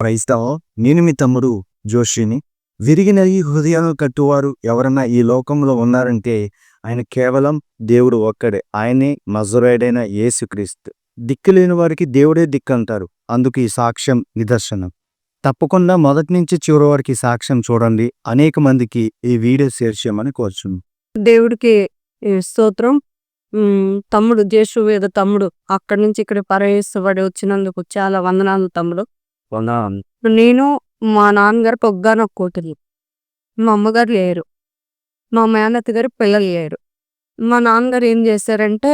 క్రైస్తవం నేను మీ తమ్ముడు జోషిని. విరిగిన ఈ హృదయాలు కట్టువారు ఎవరన్నా ఈ లోకంలో ఉన్నారంటే ఆయన కేవలం దేవుడు ఒక్కడే. ఆయనే మజురైడైన యేసుక్రీస్తు. దిక్కు లేని వారికి దేవుడే దిక్కు అంటారు అందుకు ఈ సాక్ష్యం నిదర్శనం. తప్పకుండా మొదటి నుంచి చివరి వరకు సాక్ష్యం చూడండి. అనేక మందికి ఈ వీడియో షేర్ చేయమని కోరుచున్నాను. దేవుడికి స్తోత్రం. తమ్ముడు జేషు వేద తమ్ముడు అక్కడి నుంచి ఇక్కడ పరవేశపడి వచ్చినందుకు చాలా వందనాలు తమ్ముడు. నేను మా నాన్నగారు పొగ్గాన కూతురు మా అమ్మగారు లేరు. మా మేనత్త గారు పిల్లలు లేరు. మా నాన్నగారు ఏం చేశారంటే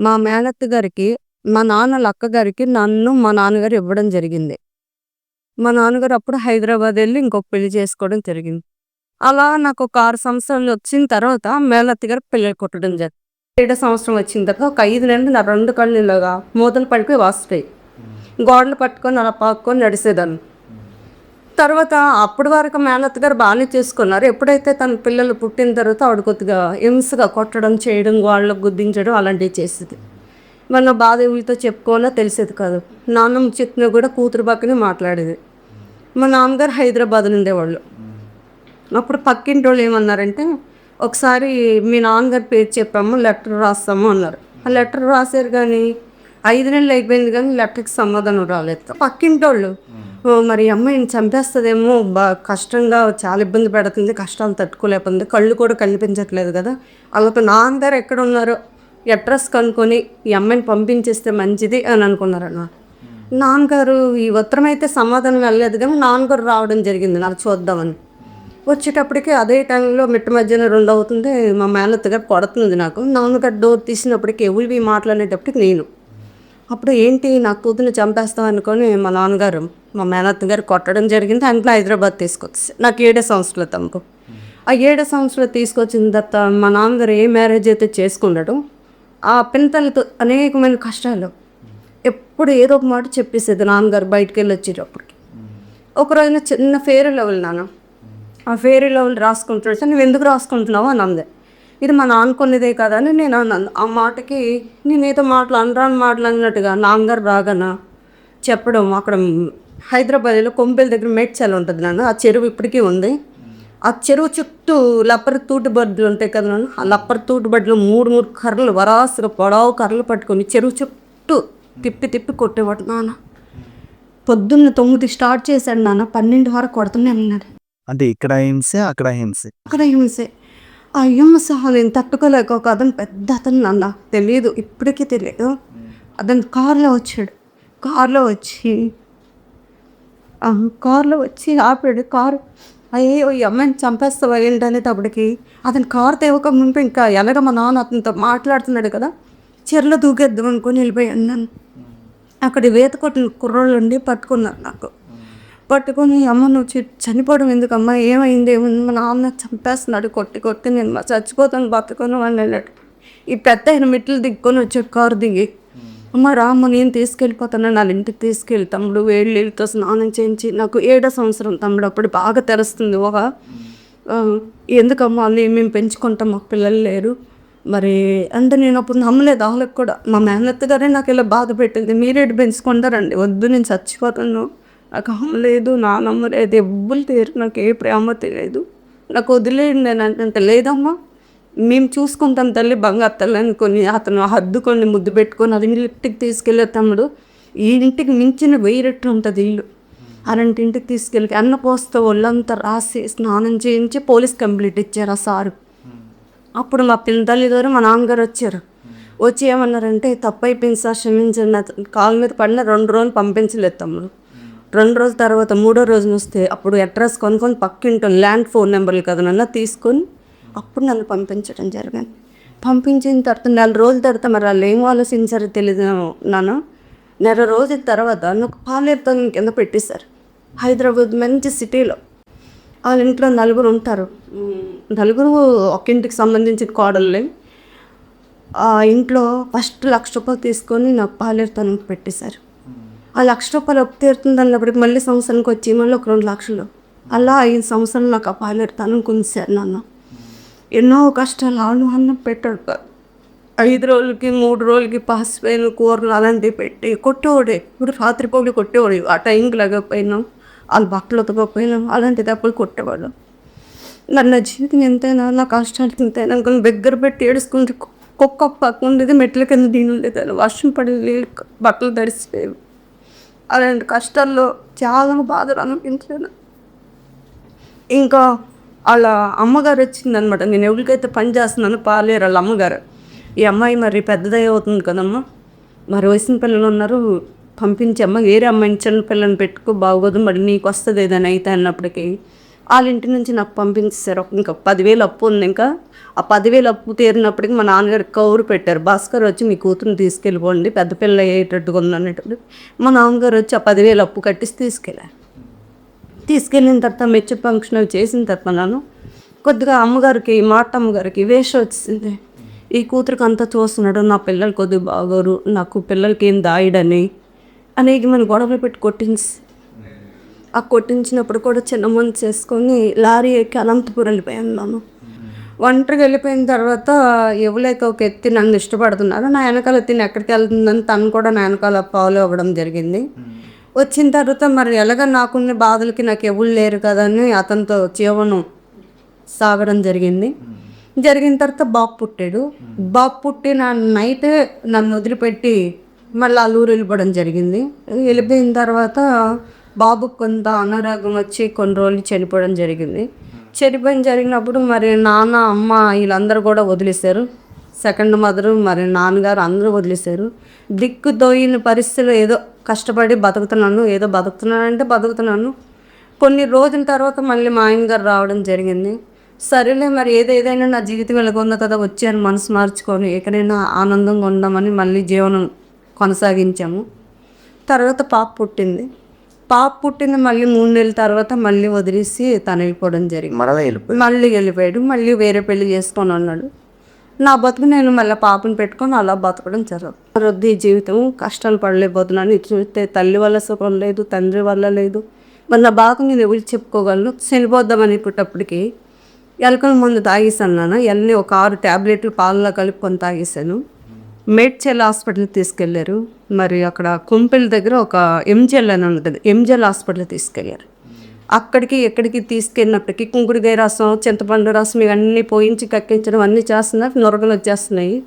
మా మేనత్త గారికి మా నాన్న లక్క గారికి నన్ను మా నాన్నగారు ఇవ్వడం జరిగింది. మా నాన్నగారు అప్పుడు హైదరాబాద్ వెళ్ళి ఇంకొక పెళ్ళి చేసుకోవడం జరిగింది. అలా నాకు ఒక ఆరు సంవత్సరాలు వచ్చిన తర్వాత మేనత్త గారు పిల్లలు కొట్టడం జరిగింది. ఏడో సంవత్సరం వచ్చిన తర్వాత ఒక ఐదు నెలలు నా రెండు కళ్ళు ఇలాగా మూతలు పడిపోయి వస్తాయి గోడలు పట్టుకొని అలా పాక్కొని నడిసేదాన్ని. తర్వాత అప్పటి వరకు మేనత్ గారు బాగానే చేసుకున్నారు. ఎప్పుడైతే తన పిల్లలు పుట్టిన తర్వాత ఆవిడ కొద్దిగా హింసగా కొట్టడం చేయడం వాళ్ళకు గుద్దించడం అలాంటివి చేసేది. మన బాధ వీళ్ళతో చెప్పుకోవాలో తెలిసేది కాదు. నాన్నమ్మ చెప్పినా కూడా కూతురు పక్కనే మాట్లాడేది. మా నాన్నగారు హైదరాబాద్ ఉండేవాళ్ళు అప్పుడు పక్కింటి వాళ్ళు ఏమన్నారంటే ఒకసారి మీ నాన్నగారి పేరు చెప్పాము లెటర్ రాస్తాము అన్నారు. ఆ లెటర్ రాశారు కానీ ఐదు నెలలు అయిపోయింది కానీ లెక్కకి సమాధానం రాలేదు. పక్కింటోళ్ళు "ఓ, మరి అమ్మాయిని చంపేస్తుందేమో బా కష్టంగా చాలా ఇబ్బంది పెడుతుంది కష్టాలు తట్టుకోలేకపోతుంది కళ్ళు కూడా కనిపించట్లేదు కదా. అలాగే నాన్నగారు ఎక్కడ ఉన్నారో అడ్రస్ కనుక్కొని ఈ అమ్మాయిని పంపించేస్తే మంచిది అని అనుకున్నారన్నమాట. నాన్నగారు ఈ ఉత్తరం అయితే సమాధానం వెళ్ళలేదు కానీ నాన్నగారు రావడం జరిగింది నాకు చూద్దామని. వచ్చేటప్పటికి అదే టైంలో మిట్ట మధ్యన రెండు అవుతుంది మా మేనత్తగారు కొడుతుంది నాకు. నాన్నగారు డోర్ తీసినప్పటికి ఎవరివి మాట్లాడేటప్పటికి నేను. అప్పుడు ఏంటి నా కూతురు చంపేస్తాం అనుకొని మా నాన్నగారు మా మేనత్ గారు కొట్టడం జరిగింది. అంట్లో హైదరాబాద్ తీసుకొచ్చి నాకు ఏడే సంవత్సరాలు తమకు ఆ ఏడే సంవత్సరాలు తీసుకొచ్చిన తర్వాత మా నాన్నగారు ఏ మ్యారేజ్ అయితే చేసుకున్నాడు ఆ పినతలతో అనేకమైన కష్టాలు. ఎప్పుడు ఏదో ఒక మాట చెప్పేసేది నాన్నగారు బయటికి వెళ్ళి వచ్చేటప్పటికి. ఒకరోజు చిన్న ఫేరీ లెవెల్ నాన్న. ఆ ఫేరీ లెవెల్ రాసుకుంటున్నాడు నువ్వు ఎందుకు రాసుకుంటున్నావు? అని అందే. ఇది మా నాన్న కొన్నిదే కదా అని నేను అన్నాను. ఆ మాటకి నేను ఏదో మాటలు అనరాని మాటలు అన్నట్టుగా నాన్నగారు రాగానా చెప్పడం అక్కడ హైదరాబాద్లో కొంపెల దగ్గర మేడ్చల్ ఉంటుంది నాన్న. ఆ చెరువు ఇప్పటికీ ఉంది. ఆ చెరువు చుట్టూ లప్పర్ తూటి బడ్లు ఉంటాయి కదా నాన్న. ఆ లప్పర్ తూటి బడ్లు మూడు మూడు కర్రలు వరాసుగా పొడవు కర్రలు పట్టుకొని చెరువు చుట్టూ తిప్పి తిప్పి కొట్టేవాడు నాన్న. పొద్దున్న తొమ్మిది స్టార్ట్ చేశాడు నాన్న. పన్నెండు వరకు కొడుతూనే ఉన్నాడు అంటే ఇక్కడ హింసే అక్కడ హింసే అక్కడ హింసే అయ్యమ్మ సహా నేను తట్టుకోలేక ఒక అతను పెద్ద అతను నాన్న. తెలియదు ఇప్పటికీ తెలియదు అతను కారులో వచ్చాడు. కారులో వచ్చి కారులో వచ్చి ఆపాడు. కారు అయ్యో ఈ అమ్మాయిని చంపేస్తావా ఏంటనేటప్పటికి అతను కారు తేవక ముందు ఇంకా ఎలాగ మా నాన్న అతనితో మాట్లాడుతున్నాడు కదా. చెరలో దూకేద్దాం అనుకొని వెళ్ళిపోయాను నన్ను అక్కడ వేత కొట్టిన కుర్రోళ్ళు ఉండి పట్టుకున్నారు నాకు. పట్టుకొని అమ్మ నువ్వు చనిపోవడం ఎందుకమ్మా? ఏమైంది? ఏమైంది? మా నాన్న చంపేస్తున్నాడు కొట్టి కొట్టి నేను మా చచ్చిపోతాను బతుకొని అని అన్నాడు. ఈ పెద్ద ఆయన మెట్లు దిక్కొని వచ్చాడు కారు దిగి అమ్మ రామ్మ నేను తీసుకెళ్ళిపోతాను నా ఇంటికి తీసుకెళ్ళి తమ్ముడు వేడి నీళ్ళతో స్నానం చేయించి నాకు ఏడో సంవత్సరం తమ్ముడు అప్పుడు బాగా తెలుస్తుంది ఒక ఎందుకమ్మా అది మేము పెంచుకుంటాం మాకు పిల్లలు లేరు. మరి అంటే నేను అప్పుడు నమ్మలేదు వాళ్ళకి కూడా. మా మేనత్త గారే నాకు ఇలా బాధ పెట్టింది మీరేటి పెంచుకుంటారండి వద్దు నేను చచ్చిపోతాను. నాకు అమ్మ లేదు నా నమ్మ లేదు ఎవ్వరు తీరు నాకు ఏ ప్రేమ తెలియదు. నాకు వదిలేయండి నేను అంటే లేదమ్మా మేము చూసుకుంటాం తల్లి బంగారు తల్లి అనుకొని అతను హద్దుకొని ముద్దు పెట్టుకొని అది ఇంటికి తీసుకెళ్ళే తమ్ముడు ఈ ఇంటికి మించిన వెయ్యి రెట్లు ఉంటుంది ఇల్లు. అలాంటి ఇంటికి తీసుకెళ్ళి అన్న పోస్తే ఒళ్ళంతా రాసి స్నానం చేయించి పోలీస్ కంప్లీట్ ఇచ్చారు ఆ సారు. అప్పుడు మా పిల్ల తల్లిదారు మా నాన్నగారు వచ్చారు. వచ్చి ఏమన్నారంటే తప్పైపోయింది సార్ క్షమించండి కాళ్ళ మీద పడిన రెండు రోజులు పంపించలేదు తమ్ముడు. రెండు రోజుల తర్వాత మూడో రోజున వస్తే అప్పుడు అడ్రస్ కొనుక్కొని పక్కింటాను ల్యాండ్ ఫోన్ నెంబర్లు కదా నన్ను తీసుకొని అప్పుడు నన్ను పంపించడం జరిగింది. పంపించిన తర్వాత నెల రోజుల తర్వాత మరి వాళ్ళు ఏం ఆలోచించారో తెలియదు నాన్న. నెల రోజుల తర్వాత నాకు పాలేరుతో కింద పెట్టేశారు. హైదరాబాద్ మంచి సిటీలో. వాళ్ళ ఇంట్లో నలుగురు ఉంటారు. నలుగురు ఒక ఇంటికి సంబంధించిన కోడళ్ళే. ఆ ఇంట్లో ఫస్ట్ లక్ష రూపాయలు తీసుకొని నాకు పాలేరుతనం పెట్టేశారు. ఆ లక్ష రూపాయలు అప్పు తీరుతుంది అన్నప్పుడు మళ్ళీ సంవత్సరానికి వచ్చి మళ్ళీ ఒక రెండు లక్షలు. అలా ఐదు సంవత్సరాలు నాకు ఆ తను కుంచారు నాన్న. ఎన్నో కష్టాలు ఆను అన్నం పెట్టాడు ఐదు రోజులకి మూడు రోజులకి పాసిపోయిన కూరలు అలాంటివి పెట్టి కొట్టేవాడే. ఇప్పుడు రాత్రి కొట్టేవాడు. ఆ టైంకి లేకపోయినాం వాళ్ళు బట్టలు ఉతకపోయినాం అలాంటి దెబ్బలు కొట్టేవాడు. నన్ను నా జీవితం ఎంతైనా నా కష్టానికి ఎంతైనా అనుకుని దగ్గర పెట్టి ఏడుచుకుంటే కుక్క పక్క ఉండేది మెట్ల కింద దీని ఉండేది వర్షం పడి బట్టలు తడిసిపోయేవి. అలాంటి కష్టాల్లో చాలా బాధలు అనిపించాను ఇంకా వాళ్ళ అమ్మగారు వచ్చిందనమాట నేను ఎవరికైతే పని చేస్తున్నానో పాలేరు వాళ్ళ అమ్మగారు. ఈ అమ్మాయి మరి పెద్దదే అవుతుంది కదమ్మా. మరి వయసిన పిల్లలు ఉన్నారు. పంపించమ్మ. వేరే అమ్మాయిని చిన్న పిల్లని పెట్టుకో. బాగోదు. మరి నీకు వస్తుంది ఏదైనా అయితే అన్నప్పటికీ వాళ్ళ ఇంటి నుంచి నాకు పంపించేశారు. ఇంకా పదివేలు అప్పు ఉంది ఇంకా. ఆ పదివేలు అప్పు తీరినప్పటికి మా నాన్నగారు కౌరు పెట్టారు. భాస్కర్ వచ్చి మీ కూతురుని తీసుకెళ్ళిపోండి పెద్ద పిల్ల అయ్యేటట్టుగా ఉంది అన్నట్టు. మా నాన్నగారు వచ్చి ఆ పదివేలు అప్పు కట్టేసి తీసుకెళ్ళారు. తీసుకెళ్ళిన తర్వాత మెచ్చ ఫంక్షన్ అవి చేసిన తర్వాత నన్ను కొద్దిగా అమ్మగారికి మాట అమ్మగారికి వేషం వచ్చింది ఈ కూతురికి అంతా చూస్తున్నాడు నా పిల్లలు కొద్దిగా బాగోరు నాకు పిల్లలకి ఏం దాయడని అనేది మన గొడవలు పెట్టి కొట్టించి ఆ కొట్టించినప్పుడు కూడా చిన్న మనసు చేసుకొని లారీ ఎక్కి అనంతపురం వెళ్ళిపోయాను నేను ఒంటరికి వెళ్ళిపోయిన తర్వాత ఎవరైతే ఒక ఎత్తి నన్ను ఇష్టపడుతున్నారో నా వెనకాల తిని ఎక్కడికి వెళ్తుందని తను కూడా నా వెనకాల ఫాలో అవ్వడం జరిగింది. వచ్చిన తర్వాత మరి ఎలాగ నాకున్న బాధలకి నాకు ఎవరు లేరు కదా అని అతనితో జీవనం సాగడం జరిగింది. జరిగిన తర్వాత బాబు పుట్టాడు. బాబు పుట్టిన నైట్ నన్ను వదిలిపెట్టి మళ్ళీ అల్లూరు వెళ్ళిపోవడం జరిగింది. వెళ్ళిపోయిన తర్వాత బాబు కొంత అనారోగ్యం వచ్చి కొన్ని రోజులు చనిపోవడం జరిగింది. చనిపోయిన జరిగినప్పుడు మరి నాన్న అమ్మ వీళ్ళందరూ కూడా వదిలేశారు. సెకండ్ మదరు మరి నాన్నగారు అందరూ వదిలేశారు. దిక్కు తోయిన పరిస్థితులు ఏదో కష్టపడి బతుకుతున్నాను ఏదో బతుకుతున్నాను అంటే బతుకుతున్నాను. కొన్ని రోజుల తర్వాత మళ్ళీ మా ఆయన గారు రావడం జరిగింది. సరేలే మరి ఏదేదైనా నా జీవితం వెలుగుంది కదా వచ్చాను మనసు మార్చుకొని ఎక్కడైనా ఆనందంగా ఉందామని మళ్ళీ జీవనం కొనసాగించాము. తర్వాత పాప పుట్టింది. పాప పుట్టింది మళ్ళీ మూడు నెలల తర్వాత మళ్ళీ వదిలేసి తను వెళ్ళిపోవడం జరిగింది. మరలా వెళ్ళిపోయి మళ్ళీ వెళ్ళిపోయాడు. మళ్ళీ వేరే పెళ్ళి చేసుకొని అన్నాడు. నా బతుకు నేను మళ్ళీ పాపని పెట్టుకొని అలా బతకడం జరగదు. రొద్ది జీవితం కష్టాలు పడలేకపోతున్నాను. ఇటు చూస్తే తల్లి వల్ల సుఖం లేదు తండ్రి వల్ల లేదు. మరి నా బాధ నేను ఎవరికి చెప్పుకోగలను? చనిపోద్దాం అనేటప్పటికి ఎలకల మందు తాగేసాను నాన్న. ఎల్ని ఒక ఆరు ట్యాబ్లెట్లు పాలలో కలుపుకొని తాగేసాను మేడ్చల్ హాస్పిటల్కి తీసుకెళ్ళారు మరి అక్కడ కుంపెల్ దగ్గర ఒక ఎంజెల్ అని ఉంటుంది. ఎంజెల్ హాస్పిటల్ తీసుకెళ్ళారు అక్కడికి ఎక్కడికి తీసుకెళ్ళినప్పటికీ కుంకుడుకాయ రసం చింతపండు రసం ఇవన్నీ పోయించి కక్కించడం అన్నీ చేస్తున్నారు నొరగలు వచ్చేస్తున్నాయి.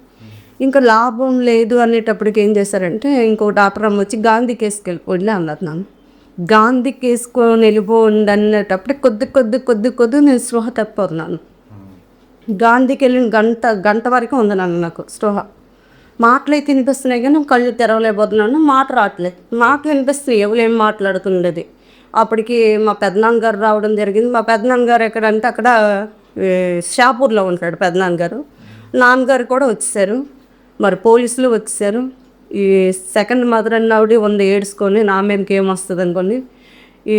ఇంకా లాభం లేదు అనేటప్పటికి ఏం చేశారంటే ఇంకో డాక్టర్ అమ్మ వచ్చి గాంధీకి వేసుకెళ్ళిపోండి అన్నారు నన్ను. గాంధీకి వేసుకొని వెళ్ళిపోండి అనేటప్పుడు కొద్ది కొద్ది కొద్ది కొద్ది నేను స్పృహ తప్పిపోతున్నాను గాంధీకి వెళ్ళిన గంట గంట వరకు ఉంది నన్ను నాకు స్పృహ. మాటలు అయితే వినిపిస్తున్నాయి కానీ కళ్ళు తెరవలేకపోతున్నాను మాట రావట్లేదు. మాటలు వినిపిస్తున్నాయి ఎవరు ఏం మాట్లాడుతుండేది అప్పటికి మా పెదనాన్న గారు రావడం జరిగింది. మా పెదనాన్న గారు ఎక్కడంటే అక్కడ షాపూర్లో ఉంటాడు పెదనాన్న గారు నాన్నగారు కూడా వచ్చేసారు. మరి పోలీసులు వచ్చేసారు. ఈ సెకండ్ మదర్ అన్నవిడి వంద ఏడ్చుకొని నా మీదకి ఏం వస్తుంది ఈ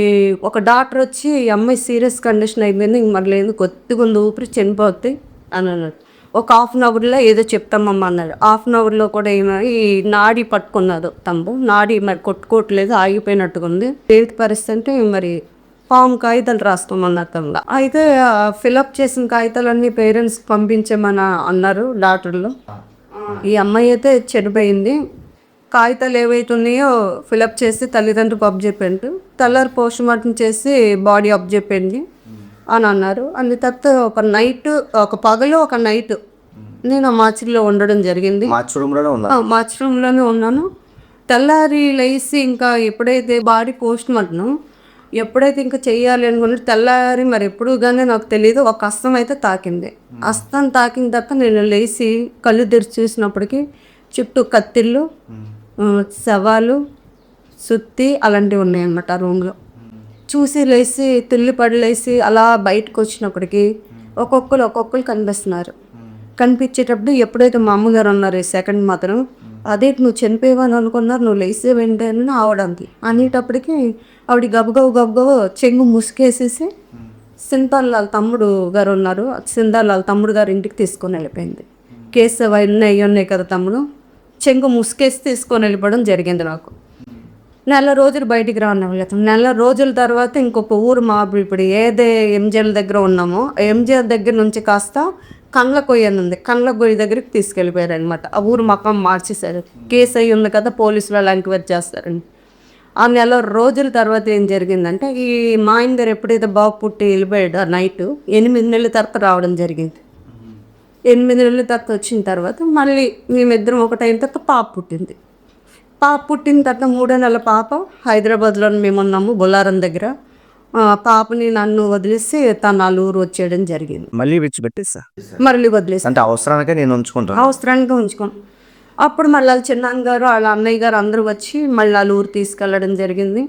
ఒక డాక్టర్ వచ్చి ఈ అమ్మాయి సీరియస్ కండిషన్ అయిపోయింది ఇంక మరి లేదు కొద్దిగా ఉంది ఊపిరి చనిపోతాయి అని అన్నాడు. ఒక హాఫ్ అన్ అవర్లో ఏదో చెప్తామమ్మా అన్నారు. హాఫ్ అన్ అవర్లో కూడా ఈ నాడి పట్టుకున్నారు తంబు నాడి మరి కొట్టుకోవట్లేదు ఆగిపోయినట్టుగా ఉంది. ఏంటి పరిస్థితి అంటే మరి ఫామ్ కాగితాలు రాసుకోమన్నారు తమ్ముడు. అయితే ఫిలప్ చేసిన కాగితాలన్నీ పేరెంట్స్ పంపించమని అన్నారు డాక్టర్లు. ఈ అమ్మాయి అయితే చనిపోయింది కాగితాలు ఏవైతే ఉన్నాయో ఫిలప్ చేసి తల్లిదండ్రులకు అప్ చెప్పాడు తెల్లారి పోస్ట్ మార్టం చేసి బాడీ అప్ చెప్పింది అని అన్నారు. అన్ని తర్వాత ఒక నైట్ ఒక పగలు ఒక నైట్ నేను ఆ మార్చిలో ఉండడం జరిగింది. మార్చి రూమ్లోనే ఉందా ఆ, మార్చ్ రూమ్లోనే ఉన్నాను. తెల్లారి లేచి ఇంకా ఎప్పుడైతే బాడీ పోస్ట్ మార్టం ఎప్పుడైతే ఇంకా చెయ్యాలి అనుకున్న తెల్లారి మరి ఎప్పుడు కానీ నాకు తెలియదు ఒక అస్తం అయితే తాకింది. అస్తం తాకిన తర్వాత నేను లేచి కళ్ళు తెరిచి చూసినప్పటికీ చుట్టూ కత్తిళ్ళు ఆ, శవాలు సుత్తి అలాంటివి ఉన్నాయన్నమాట ఆ రూమ్లో చూసి లేచి తుల్లి పడలేసి అలా బయటకు వచ్చినప్పటికి ఒక్కొక్కరు ఒక్కొక్కరు కనిపిస్తున్నారు. కనిపించేటప్పుడు ఎప్పుడైతే మా అమ్మగారు ఉన్నారు ఈ సెకండ్ మాత్రం అదే నువ్వు చనిపోయావని అనుకున్నారు నువ్వు లేసే వెంటనే ఆవడానికి అనేటప్పటికి ఆవిడ గబగబ గబగబ చెంగు ముసుకేసేసి సింతాల్ తమ్ముడు గారు ఉన్నారు. సింతాల్ తమ్ముడు గారు ఇంటికి తీసుకొని వెళ్ళిపోయింది. కేసు అవన్నీ అయ్యి ఉన్నాయి కదా తమ్ముడు. చెంగు ముసుకేసి తీసుకొని వెళ్ళిపోవడం జరిగింది నాకు. నెల రోజులు బయటికి రానివ్వలేదు నెల రోజుల తర్వాత ఇంకొక ఊరు మా ఇప్పుడు ఏదే ఎంజిఎల్ దగ్గర ఉన్నామో ఎంజిఎల్ దగ్గర నుంచి కాస్త కండ్ల కొయ్య అని ఉంది. కండ్ల కొయ్య దగ్గరికి తీసుకెళ్ళిపోయారు అనమాట ఆ ఊరు మకం మార్చేశారు. కేసు అయ్యి ఉంది కదా పోలీసులు అలా ఎంక్వైరీ చేస్తారని. ఆ నెల రోజుల తర్వాత ఏం జరిగిందంటే ఈ మా ఆయన గారు ఎప్పుడైతే బాబు పుట్టి వెళ్ళిపోయాడు ఆ నైట్ ఎనిమిది నెలల తర్వాత రావడం జరిగింది. ఎనిమిది నెలల తర్వాత వచ్చిన తర్వాత మళ్ళీ మేమిద్దరం ఒకటైన తర్వాత పాప పుట్టింది. పాప పుట్టిన తర్వాత మూడో నెల పాప హైదరాబాద్లో మేము ఉన్నాము బొల్లారం దగ్గర. పాపని నన్ను వదిలేసి తన ఊరు వచ్చేయడం జరిగింది. మళ్ళీ విడిచిపెట్టేసా? మళ్ళీ వదిలేసి. అంటే అవసరానికే నేను ఉంచుకుంటాను. అవసరానికి ఉంచుకోను. అప్పుడు మళ్ళీ వాళ్ళ చిన్నాన్న గారు వాళ్ళ అన్నయ్య గారు అందరూ వచ్చి మళ్ళీ ఊరు తీసుకెళ్ళడం జరిగింది.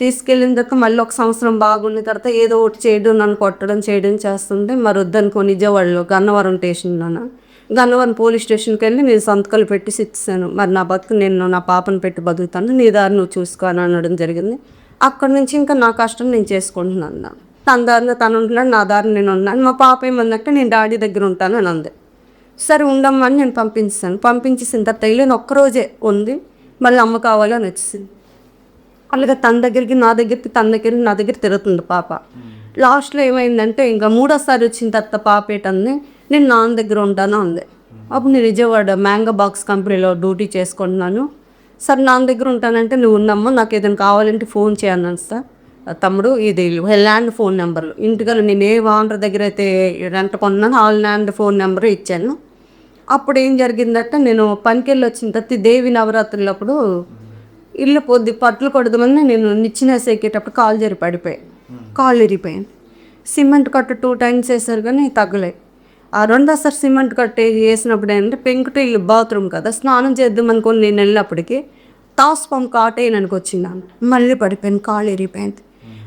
తీసుకెళ్ళిన తర్వాత మళ్ళీ ఒక సంవత్సరం బాగున్న తర్వాత ఏదో ఒకటి చేయడం నన్ను కొట్టడం చేయడం చేస్తుంటే మరి వద్దనుకో నిజవాళ్ళు గన్నవరం స్టేషన్లోన. గన్నవరం పోలీస్ స్టేషన్కి వెళ్ళి నేను సంతకాలు పెట్టి ఇచ్చాను మరి నా బతుకు నేను నా పాపను పెట్టి బతుకుతాను. నీ దారి నువ్వు చూసుకో అని అనడం జరిగింది. అక్కడి నుంచి ఇంకా నా కష్టం నేను చేసుకుంటున్నాను తన దారిని తను ఉంటున్నాడు నా దారిని నేను ఉన్నాను మా పాప ఏమందంటే నేను డాడీ దగ్గర ఉంటాను అని అంది. సరే ఉండమ్మని నేను పంపించాను పంపించేసిన తర్వాత వెళ్ళిన ఒక్కరోజే ఉంది. మళ్ళీ అమ్మ కావాలని వచ్చింది. అలాగే తన దగ్గరికి నా దగ్గరికి తన దగ్గరికి నా దగ్గర తిరుగుతుంది పాప. లాస్ట్లో ఏమైందంటే ఇంకా మూడోసారి వచ్చిన తర్వాత పాప ఏంటంది నేను నాన్న దగ్గర ఉంటాను అంది. అప్పుడు నేను విజయవాడ మ్యాంగో బాక్స్ కంపెనీలో డ్యూటీ చేసుకుంటున్నాను. సార్ నాన్న దగ్గర ఉంటానంటే నువ్వు ఉన్నమ్మా నాకు ఏదైనా కావాలంటే ఫోన్ చేయాలని సార్. తమ్ముడు ఇది ల్యాండ్ ఫోన్ నెంబర్లు ఇంటికల్ నేను ఏ ఓనర్ దగ్గర అయితే రెంట్ కొన్నాను ఆ ల్యాండ్ ఫోన్ నెంబర్ ఇచ్చాను. అప్పుడు ఏం జరిగిందంటే నేను పనికెళ్ళి వచ్చిన తర్వాత దేవి నవరాత్రులప్పుడు ఇల్లు పొద్దు పట్లు కొడదామని నేను నిచ్చిన సేకేటప్పుడు కాలు జరిపి పడిపోయాను కాలు ఇరిగిపోయింది సిమెంట్ కట్ట టూ టైమ్స్ వేసారు కానీ తగ్గలేదు. ఆ రెండోసారి సిమెంట్ కట్టి వేసినప్పుడు ఏంటంటే పెంకుట ఇల్లు బాత్రూమ్ కదా స్నానం చేద్దాం అనుకుని నేను వెళ్ళినప్పటికీ తాస్ పంప్ కాటేయడానికి వచ్చినాను. మళ్ళీ పడిపోయింది కాలు ఇరిగిపోయింది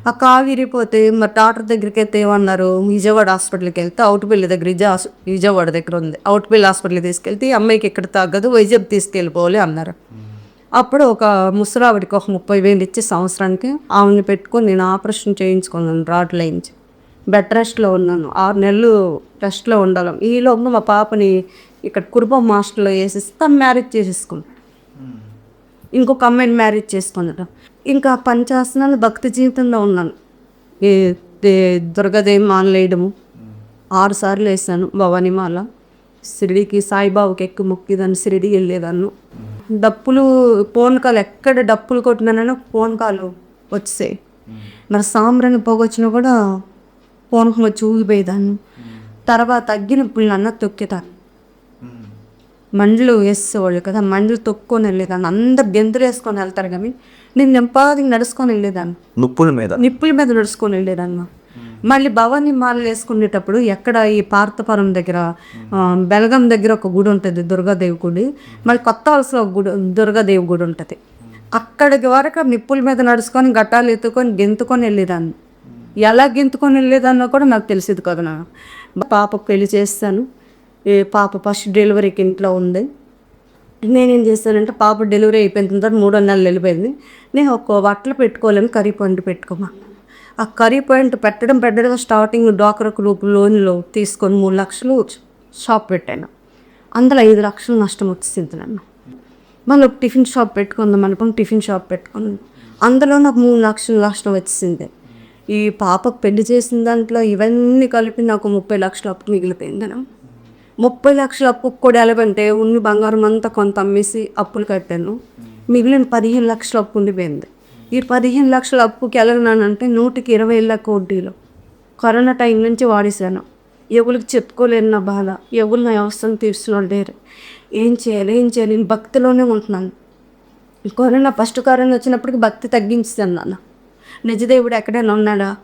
ఆ కాలు ఇరిగిపోతే మరి డాక్టర్ దగ్గరికి అయితే ఏమన్నారు విజయవాడ హాస్పిటల్కి వెళ్తే అవుట్పిల్లి దగ్గర విజయవాడ దగ్గర ఉంది. అవుట్పిల్లి హాస్పిటల్కి తీసుకెళ్తే ఈ అమ్మాయికి ఎక్కడ తగ్గదు వైజాగ్ తీసుకెళ్ళిపోవాలి అన్నారు. అప్పుడు ఒక ముసరావిడికి ఒక ముప్పై వేలు ఇచ్చి సంవత్సరానికి ఆమెను పెట్టుకొని నేను ఆపరేషన్ చేయించుకున్నాను రాడ్లు వేయించి బెడ్ రెస్ట్లో ఉన్నాను. ఆరు నెలలు రెస్ట్లో ఉండాలి. ఈ లోపల మా పాపని ఇక్కడ కురుబం మాస్టర్లో వేసేసి తను మ్యారేజ్ చేసేసుకున్నాను ఇంకొక అమ్మాయిని మ్యారేజ్ చేసుకున్నాను ఇంకా పని చేస్తున్నాను భక్తి జీవితంలో ఉన్నాను. దే- దుర్గాదేవి మాల వేయడము. ఆరు సార్లు వేసాను భవానీ మాల. షిరిడికి సాయిబాబాకి ఎక్కువ మొక్కిదాన్ని షిరిడి వెళ్ళేదాన్ని. డప్పులు పోనకాలు ఎక్కడ డప్పులు కొట్టినానో పోనకాలు వచ్చాయి మరి సాంబ్రాన్ని పొగొచ్చినా కూడా పోనకం వచ్చి ఊగిపోయేదాన్ని తర్వాత తగ్గిన పుల్లన్న తొక్కేదాన్ని. మండలు వేసేవాళ్ళు కదా మండలు తొక్కుకొని వెళ్ళేదాన్ని. అందరు గెంతులు వేసుకొని వెళ్తారు కానీ నేను నెంపాది నడుచుకొని వెళ్ళేదాన్ని. నుప్పుల మీద? నిప్పుల మీద నడుచుకొని వెళ్ళేదాన్ని మళ్ళీ భవానీ మాలలు వేసుకునేటప్పుడు ఎక్కడ ఈ పార్థపురం దగ్గర బెలగం దగ్గర ఒక గుడి ఉంటుంది దుర్గాదేవి గుడి. మళ్ళీ కొత్త వలసలో ఒక గుడి దుర్గాదేవి గుడి ఉంటుంది. అక్కడికి వరకు నిప్పుల మీద నడుచుకొని గట్టాలు ఎత్తుకొని గెంతుకొని వెళ్ళేదాన్ని. ఎలా గెంతుకొని వెళ్ళేదన్నా కూడా నాకు తెలిసేది కదా నా పాపకు పెళ్ళి చేస్తాను. ఏ పాప ఫస్ట్ డెలివరీకి ఇంట్లో ఉంది. నేనేం చేస్తానంటే పాప డెలివరీ అయిపోయిన తర్వాత మూడో నెలలు వెళ్ళిపోయింది. నేను ఒక బట్టలు పెట్టుకోలేము కర్రీ పాయింట్ పెట్టుకోమా. ఆ కర్రీ పాయింట్ పెట్టడం పెట్టడం స్టార్టింగ్ డాక్టర్ గ్రూప్ లోన్లో తీసుకొని మూడు లక్షలు షాప్ పెట్టాను. అందులో ఐదు లక్షలు నష్టం వచ్చింది నన్ను. మళ్ళీ ఒక టిఫిన్ షాప్ పెట్టుకుందాం అనుకుని టిఫిన్ షాప్ పెట్టుకున్నాను. అందులో నాకు మూడు లక్షలు నష్టం వచ్చింది ఈ పాపకు పెళ్ళి చేసిన దాంట్లో ఇవన్నీ కలిపి నాకు ముప్పై లక్షల అప్పు మిగిలిపోయింది ముప్పై లక్షల అప్పు కూడా ఎలాగంటే ఉన్ని బంగారం అంతా కొంత అమ్మేసి అప్పులు కట్టాను. మిగిలిన పదిహేను లక్షల అప్పు ఉండిపోయింది. ఈ పదిహేను లక్షల అప్పుకి ఎలాగనానంటే నూటికి ఇరవై లక్ష వడ్డీలో కరోనా టైం నుంచి వాడేశాను. ఎవరికి చెప్పుకోలేను నా బాధ ఎవరు నా అవసరం తీర్చున్నాడు లేరు. ఏం చేయాలి ఏం చేయాలి? నేను భక్తిలోనే ఉంటున్నాను. కరోనా ఫస్ట్ కరోనా వచ్చినప్పటికి భక్తి తగ్గించాను నాన్న. నిజదేవుడు ఎక్కడైనా ఉన్నాడా?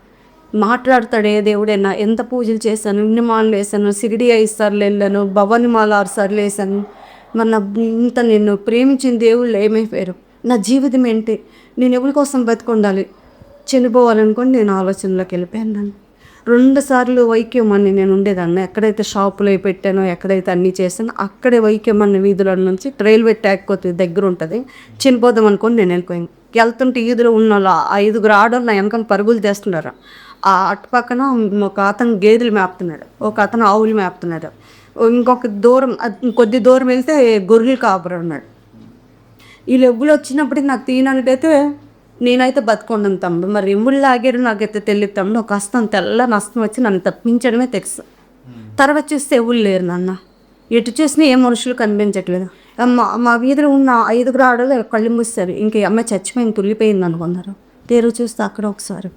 మాట్లాడతాడే ఏ దేవుడైనా? ఎంత పూజలు చేశాను? ఇన్ని మాలలు వేసాను సిరిడి ఐదు సార్లు వెళ్ళాను. భవాని మాల ఆరు సార్లు వేసాను మరి నా ఇంత నిన్ను ప్రేమించిన దేవుళ్ళు ఏమైపోయారు? నా జీవితం ఏంటి? నేను ఎవరి కోసం బతికొండాలి? చనిపోవాలనుకొని నేను ఆలోచనలోకి వెళ్ళిపోయాను నన్ను. రెండు సార్లు అని నేను ఉండేదాన్ని. ఎక్కడైతే షాపులో పెట్టానో ఎక్కడైతే అన్నీ చేశానో అక్కడే వైద్యం అన్న వీధుల నుంచి రైల్వే ట్రాక్ కొద్ది దగ్గర ఉంటుంది. చనిపోదాం అనుకొని నేను వెళ్ళిపోయాను. వెళ్తుంటే ఈదులో ఉన్న వాళ్ళు ఆ ఐదుగురు ఆడవాళ్ళు నా వెనకాల పరుగులు చేస్తున్నారు ఆ అటు పక్కన ఒక అతను గేదెలు మేపుతున్నాడు ఒక అతను ఆవులు మేపుతున్నాడు ఇంకొక దూరం కొద్ది దూరం వెళ్తే గొర్రెలు కాపురం ఉన్నాడు. వీళ్ళు ఎవ్వరు వచ్చినప్పటికి నాకు తీయనట్టయితే నేనైతే బతుకుండాను తమ్ముడు. మరి ఎమ్ముళ్ళు లాగారు నాకైతే తెలియదు తమ్ముడు. ఒక హస్తం తెల్ల నష్టం వచ్చి నన్ను తప్పించడమే తెలుసు. తర్వాత చూస్తే ఎవరు లేరు నాన్న. ఎటు చూసినా ఏ మనుషులు కనిపించట్లేదు. మా మా వీధిలో ఉన్న ఐదుగురు ఆడవాళ్ళు కళ్ళు మూసారు ఇంక ఈ అమ్మాయి చచ్చిపోయింది తుల్లిపోయింది అనుకున్నారు. తీరు చూస్తే అక్కడ ఒకసారి.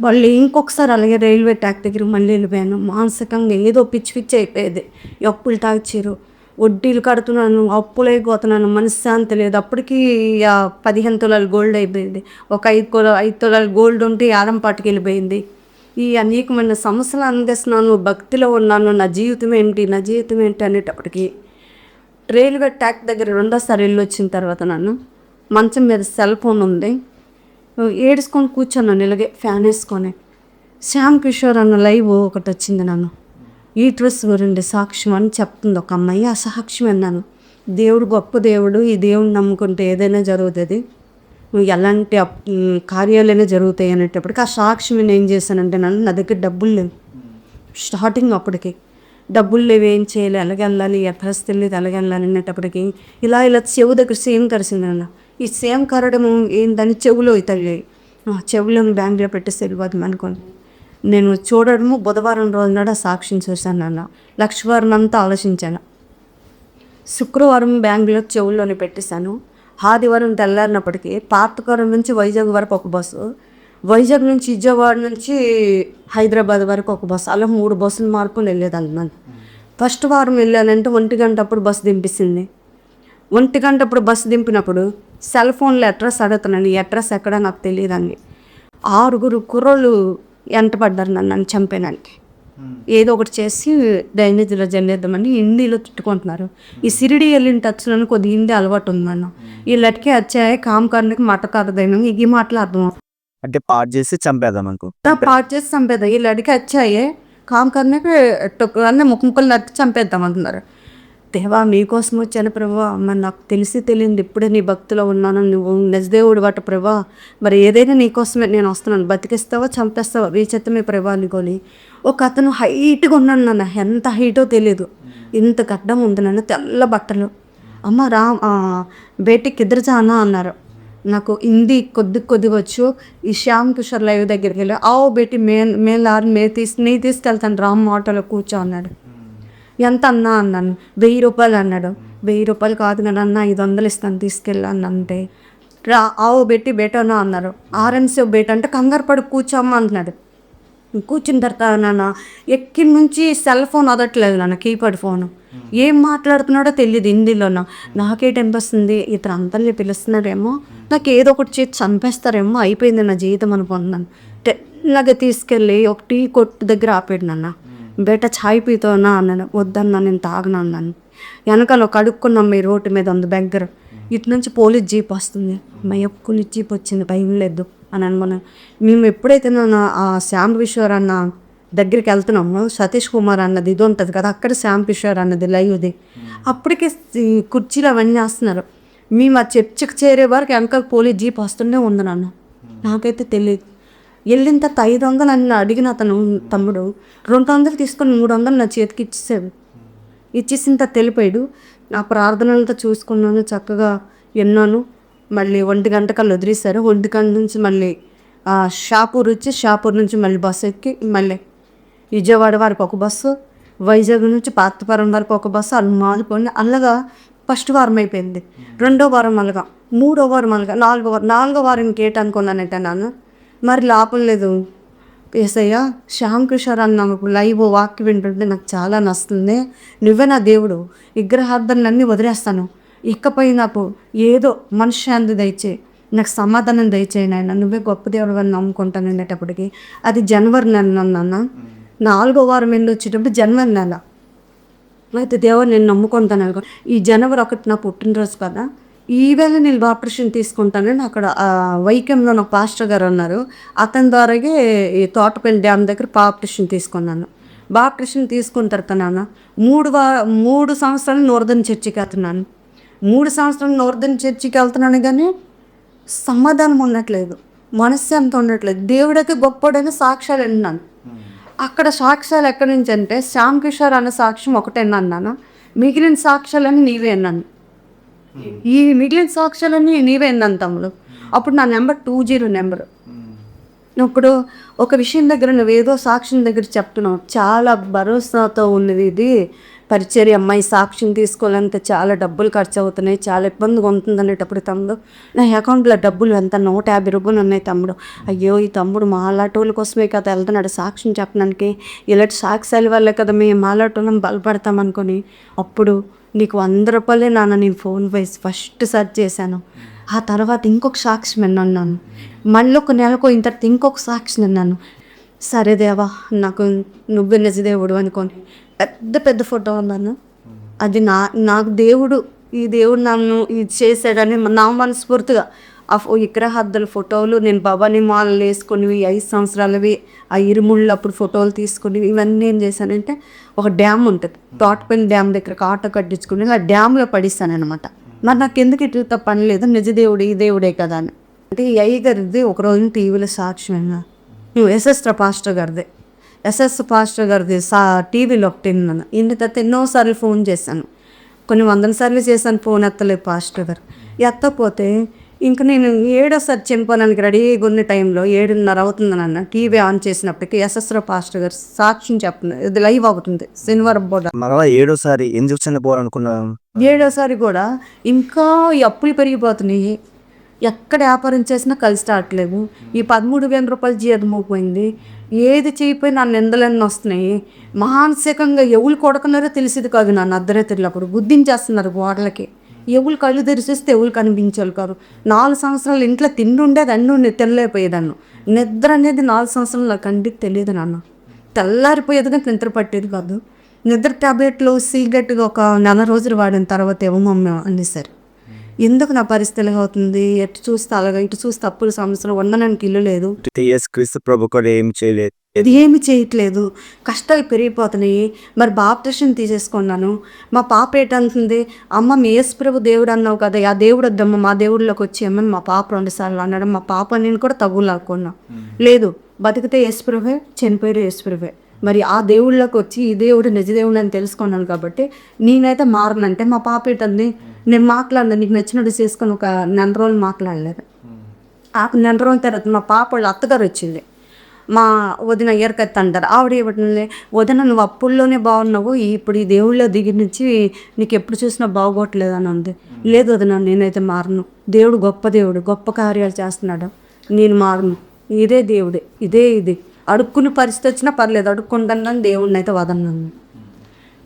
మళ్ళీ ఇంకొకసారి అలాగే రైల్వే ట్రాక్ దగ్గర మళ్ళీ వెళ్ళిపోయాను. మానసికంగా ఏదో పిచ్చి పిచ్చి అయిపోయేది. అప్పులు తాగిచ్చారు. వడ్డీలు కడుతున్నాను అప్పులు అయిపోతున్నాను మనశ్శాంతి లేదు. అప్పటికి పదిహేను తులాలు గోల్డ్ అయిపోయింది. ఒక ఐదు కొల ఐదు తులాలు గోల్డ్ ఉంటే ఆరంపాటికి వెళ్ళిపోయింది. ఈ అనేకమైన సమస్యలు అందిస్తున్నాను భక్తిలో ఉన్నాను నా జీవితం ఏంటి నా జీవితం ఏంటి అనేటప్పటికి రైల్వే ట్రాక్ దగ్గర రెండోసారి వెళ్ళి వచ్చిన తర్వాత నన్ను మంచం మీద సెల్ ఫోన్ ఉంది. ఏడుచుకొని కూర్చున్నాను ఇలాగే ఫ్యాన్ వేసుకొని శ్యామ్ కిషోర్ అన్న లైవ్ ఒకటి వచ్చింది నన్ను. ఈ డ్రెస్ గురించి సాక్ష్యం అని చెప్తుంది ఒక అమ్మాయి. ఆ సాక్ష్యం అన్నాను దేవుడు గొప్ప దేవుడు ఈ దేవుడిని నమ్ముకుంటే ఏదైనా జరుగుతుంది. ఎలాంటి అప్- కార్యాలైనా జరుగుతాయి అనేటప్పటికి ఆ సాక్ష్యం నేను ఏం చేశానంటే నన్ను నా దగ్గర డబ్బులు లేవు. స్టార్టింగ్ అప్పటికి డబ్బులు లేవు ఏం చేయాలి ఎలాగెళ్ళాలి ఎక్కడ తెలియదు ఎలాగెళ్ళాలి అనేటప్పటికి ఇలా ఇలా చెవు దగ్గర సేమ్ కరిసింది అన్న ఈ సేమ్ కరడము ఏందని చెవులో తగిలాయి. చెవులను చెవులో బ్యాంక్లో పెట్టేసి వెళ్ళిపోతాం అనుకోండి. నేను చూడడము బుధవారం రోజు నాడు సాక్ష్యం చూశాను అన్న లక్షవారం అంతా ఆలోచించాను. శుక్రవారం బెంగళూరు చెవుల్లోనే పెట్టేశాను. ఆదివారం తెల్లారినప్పటికీ పాతకారం నుంచి వైజాగ్ వరకు ఒక బస్సు వైజాగ్ నుంచి విజయవాడ నుంచి హైదరాబాద్ వరకు ఒక బస్సు అలా మూడు బస్సులు మార్పులు వెళ్ళేదాన్ని ఫస్ట్ వారం వెళ్ళానంటే ఒంటి గంట అప్పుడు బస్సు దింపిస్తుంది ఒంటి గంట అప్పుడు బస్సు దింపినప్పుడు సెల్ ఫోన్లో అడ్రస్ అడుగుతున్నాను. ఈ అడ్రస్ ఎక్కడ నాకు తెలియదండి. ఆరుగురు కుర్రోళ్ళు ఎంటపడ్డారు నన్ను నన్ను చంపేనానికి ఏదో ఒకటి చేసి డ్రైనేజీలో జల్లేద్దామని హిందీలో తిట్టుకుంటున్నారు. ఈ సిరిడి వెళ్ళిన టచ్లో కొద్ది హిందీ అలవాటు ఉంది మనం. ఈ లట్కే వచ్చాయి కామ్ కర్ణకి మట కరదైన ఈ మాటలు అర్థం అంటే పాడు చేసి చంపేద్దాం అనుకో. పార్ట్ చేసి చంపేద్దాం. ఈ లడికి వచ్చాయే కామ్ కర్ణకి అన్నీ ముక్కు ముక్కలు నట్టి చంపేద్దాం అంటున్నారు. దేవా మీకోసం వచ్చాను ప్రభా. మరి నాకు తెలిసి తెలియదు ఇప్పుడే నీ భక్తిలో ఉన్నాను. నువ్వు నిజదేవుడు వాట ప్రభా. మరి ఏదైనా నీకోసమే నేను వస్తున్నాను. బతికిస్తావా చంపేస్తావా? వీచెత్తమే ప్రభా అనుకొని. ఒక అతను హైట్గా ఉన్నాను నాన్న. ఎంత హైటో తెలియదు ఇంత గడ్డం ఉంది నాన్న. తెల్ల బట్టలు. అమ్మ రా ఆ, బేటికి ఇద్దరు అన్నారు. నాకు హిందీ కొద్ది కొద్ది వచ్చు. ఈ శ్యామ్ కిషోర్ లైవ్ దగ్గరికి వెళ్ళి. ఆవు బేటి మే మే లారి మే తీసి నీ తీసుకెళ్తాను రామ్ ఆటోలో కూర్చో అన్నాడు. ఎంత అన్నా అన్నాను. వెయ్యి రూపాయలు అన్నాడు. వెయ్యి రూపాయలు కాదు కదా అన్న ఐదు వందలు ఇస్తాను తీసుకెళ్ళాను అంటే రా ఆవు బెట్టి బేటనా అన్నారు. ఆర్ఎన్సీ బేట అంటే కంగారు పడి కూర్చోమ్మ అంటున్నాడు. కూర్చున్న తర్వాత నాన్న ఎక్కి నుంచి సెల్ ఫోన్ అదట్లేదు నాన్న కీప్యాడ్ ఫోన్. ఏం మాట్లాడుతున్నాడో తెలియదు హిందీలోన నాకే వస్తుంది ఇతను అంతల్ని పిలుస్తున్నారేమో నాకు ఏదో ఒకటి చేసి చంపేస్తారేమో అయిపోయింది నా జీవితం అనుకుంటున్నాను తెల్లగా తీసుకెళ్ళి ఒక టీ కొట్టు దగ్గర ఆపాడు నాన్న. బేట ఛాయ్ పీతోనా అన్నాను వద్దన్నా నేను తాగను అన్నాను. వెనకాల ఒక అడుక్కున్నాం మీ రోడ్డు మీద ఉంది దగ్గర ఇటు నుంచి పోలీస్ జీప్ వస్తుంది. మా ఎప్పుడు జీప్ వచ్చింది భయం లేదు. అని అనుకున్నాను. మేము ఎప్పుడైతే నన్ను ఆ శ్యామ్ కిషోర్ అన్న దగ్గరికి వెళ్తున్నాము సతీష్ కుమార్ అన్నది ఇది ఉంటుంది కదా అక్కడ శ్యామ్ కిషోర్ అన్నది లైవ్ది. అప్పటికే కుర్చీలు అవన్నీ వేస్తున్నారు. మేము ఆ చర్చికి చేరే వరకు వెనక పోలీస్ జీప్ వస్తూనే ఉంది నన్ను. నాకైతే తెలియదు వెళ్ళిన తర్వాత ఐదు వందలు అని అడిగిన అతను తమ్ముడు రెండు వందలు తీసుకొని మూడు వందలు నా చేతికి ఇచ్చేసాడు. ఇచ్చేసిన తర్వాత తెలిపాడు నా ప్రార్థనలతో చూసుకున్నాను చక్కగా విన్నాను. మళ్ళీ ఒంటి గంట కల్లా వదిలేశారు. ఒంటి గంట నుంచి మళ్ళీ షాపూర్ వచ్చి షాపూర్ నుంచి మళ్ళీ బస్సు ఎక్కి మళ్ళీ విజయవాడ వరకు ఒక బస్సు వైజాగ్ నుంచి పాతపురం వరకు ఒక బస్సు అలా మారిపోయింది అలాగా ఫస్ట్ వారం అయిపోయింది. రెండో వారం అలాగా మూడో వారం అలాగా నాలుగో వారం నాలుగో వారం ఇంకేట అనుకున్నానంటే నాన్న. మరి లాభం లేదు. ఏసయ్య శ్యామ్ కిషోర్ అన్న లైవ్ వాక్య వింటుంటే నాకు చాలా నస్తుంది నువ్వే నా దేవుడు. విగ్రహార్థనలన్నీ వదిలేస్తాను. ఇకపై నాకు ఏదో మనశ్శాంతి దయచే నాకు సమాధానం దయచేయి నాయన నువ్వే గొప్ప దేవుడు అని నమ్ముకుంటాను అనేటప్పటికి అది జనవరి నెల నాన్న నాలుగో వారం వెళ్ళి వచ్చేటప్పుడు జనవరి నెల. అయితే దేవుడు నేను నమ్ముకుంటాను అనుకో ఈ జనవరి ఒకటి నా పుట్టినరోజు కదా ఈవేళ నేను ఆపరేషన్ తీసుకుంటానని అక్కడ ఆ, వైకంలో నాకు పాస్టర్ గారు ఉన్నారు. అతని ద్వారాగే ఈ తోటపల్లి డ్యామ్ దగ్గర ఆపరేషన్ తీసుకున్నాను. బాప్టిషన్ తీసుకున్న తర్వాత నాన్న మూడు వా మూడు సంవత్సరాలు నూర్దన్ చర్చికి అతున్నాను మూడు సంవత్సరాలు నోర్దన్ చర్చికి వెళ్తున్నాను కానీ సమాధానం ఉండట్లేదు. మనశ్శాంతి ఉండట్లేదు. దేవుడికి గొప్పడని సాక్ష్యాలు విన్నాను అక్కడ సాక్ష్యాలు ఎక్కడి నుంచి అంటే శ్యామ్ కిషోర్ అనే సాక్ష్యం ఒకటే అన్నాను మిగిలిన సాక్ష్యాలన్నీ నీవే అన్నాను ఈ మిగిలిన సాక్ష్యాలన్నీ నీవే అన్నాను తమ్ముడు. అప్పుడు నా నెంబర్ టూ జీరో నెంబర్. ఇప్పుడు ఒక విషయం దగ్గర నువ్వేదో సాక్ష్యం దగ్గర చెప్తున్నావు. చాలా భరోసాతో ఉన్నది ఇది. పరిచర్య అమ్మాయి సాక్ష్యం తీసుకోవాలంటే చాలా డబ్బులు ఖర్చు అవుతున్నాయి చాలా ఇబ్బందిగా ఉంటుంది అనేటప్పుడు తమ్ముడు నా అకౌంట్లో డబ్బులు ఎంత? నూట యాభై రూపాయలు ఉన్నాయి తమ్ముడు. అయ్యో ఈ తమ్ముడు మాలాటోళ్ళ కోసమే కదా వెళ్తున్నాడు. సాక్ష్యం చెప్పడానికి ఇలాంటి సాక్ష్యాల వల్లే కదా మేము మాలాటోళ్ళం బలపడతాం అనుకొని అప్పుడు నీకు వంద రూపాయలే నాన్న నేను ఫోన్ వేసి ఫస్ట్ సెర్చ్ చేశాను. ఆ తర్వాత ఇంకొక సాక్షి విన్నాను మళ్ళీ ఒక నెలకు అయిన తర్వాత ఇంకొక సాక్షి విన్నాను. సరే దేవా నాకు నువ్వు నిజదేవుడు అనుకొని పెద్ద పెద్ద ఫోటో ఉందన్న. అది నా నాకు దేవుడు ఈ దేవుడు నన్ను ఇది చేశాడని నా మనస్ఫూర్తిగా ఆ ఫో- విగ్రహార్థుల ఫోటోలు నేను భవానీ మాలలు వేసుకునివి ఐదు సంవత్సరాలవి ఆ ఇరుముళ్ళు అప్పుడు ఫోటోలు తీసుకుని ఇవన్నీ ఏం చేశానంటే ఒక డ్యామ్ ఉంటుంది. తోటపల్లి డ్యామ్ దగ్గర ఆటో కట్టించుకుని ఆ డ్యామ్లో పడిస్తానమాట మరి నాకు ఎందుకు ఇట్లా పని లేదు? నిజ దేవుడు ఈ దేవుడే కదా అని. అంటే ఈ అయ్యగారిది ఒక రోజు టీవీలో సాక్ష్యంగా నువ్వు ఎస్ఎస్ పాస్టర్ గారిదే. ఎస్ఎస్ పాస్టర్ గారిది సా టీవీలో ఒకటి విన్నాను. ఇన్ని తర్వాత ఎన్నోసార్లు ఫోన్ చేశాను. కొన్ని వందల సార్లు చేశాను ఫోన్ ఎత్తలేదు పాస్టర్ గారు. ఎత్తపోతే ఇంక నేను ఏడోసారి చనిపోవడానికి రెడీగా ఉన్న టైంలో ఏడున్నర అవుతుంది అన్న టీవీ ఆన్ చేసినప్పటికీ ఎస్ఎస్రావు పాస్టర్ గారు సాక్ష్యం చెప్పను ఇది లైవ్ అవుతుంది. శనివారం పూట. మరలా ఏడోసారి ఎందుకు చనిపోవాలనుకున్నాం ఏడోసారి కూడా ఇంకా ఈ అప్పులు పెరిగిపోతున్నాయి. ఎక్కడ వ్యాపారం చేసినా కలిసి రావట్లేదు ఈ పదమూడు వేల రూపాయలు జీతం పోయింది ఏది చేయిపోయి నా నిందలన్నీ వస్తున్నాయి. మానసికంగా ఎవరు కొడుకున్నారో తెలిసేది కాదు నన్ను అర్ధరాత్రులు అప్పుడు బుద్ధించేస్తున్నారు గోడలకి. ఎవరు కళ్ళు తెరిచేస్తే ఎవరు కనిపించాలి కాదు నాలుగు సంవత్సరాలు ఇంట్లో తిండి ఉండేది అన్నీ తినలేకపోయేదాన్ని. నిద్ర అనేది నాలుగు సంవత్సరాలు నాకు కంటికి తెలియదు నాన్న. తెల్లారిపోయేది కానీ నిద్ర పట్టేది కాదు. నిద్ర టాబ్లెట్లు సిగరెట్ ఒక నెల రోజులు వాడిన తర్వాత ఏమో మమ్మీ అనేసారు ఎందుకు నా పరిస్థితి అవుతుంది ఎటు చూస్తే అలాగా? ఇటు చూస్తే అప్పుల సమస్యలు ఉండడానికి ఇల్లు లేదు. ప్రభు కూడా ఏం చేయలేదు ఇది ఏమి చేయట్లేదు. కష్టాలు పెరిగిపోతున్నాయి. మరి బాప్టిషన్ తీసేసుకున్నాను. మా పాప ఏంటంటుంది అమ్మ మీ యేసు ప్రభు దేవుడు అన్నావు కదా ఆ దేవుడు వద్దమ్మ మా దేవుడిలోకి వచ్చి అమ్మ మా పాప రెండుసార్లు అన్నాడు. మా పాప నేను కూడా తగులాక్కున్నా లేదు బతికితే యేసుప్రభే చనిపోయారు యేసుప్రభే మరి ఆ దేవుళ్ళకి వచ్చి ఈ దేవుడు నిజ దేవుడు అని తెలుసుకున్నాను కాబట్టి నేనైతే మారనంటే మా పాప ఏంటంది నేను మాట్లాడలేదు నీకు నచ్చినట్టు చేసుకొని ఒక నెల రోజులు మాట్లాడలేదు. ఆ నెల రోజుల తర్వాత మా పాప వాళ్ళ అత్తగారు వచ్చింది. మా వదిన ఎరకత్త అంటారు. ఆవిడ ఏమంటుంది వదిన నువ్వు అప్పుల్లోనే బాగున్నావు. ఇప్పుడు ఈ దేవుళ్ళ దిగి నుంచి నీకు ఎప్పుడు చూసినా బాగోట్లేదు అని ఉంది లేదు వదిన నేనైతే మారను. దేవుడు గొప్ప దేవుడు గొప్ప కార్యాలు చేస్తున్నాడు. నేను మారను. ఇదే దేవుడే ఇదే ఇది. అడుక్కుని పరిస్థితి వచ్చినా పర్లేదు అడుక్కుంటాను దేవుడిని అయితే వదన్నాను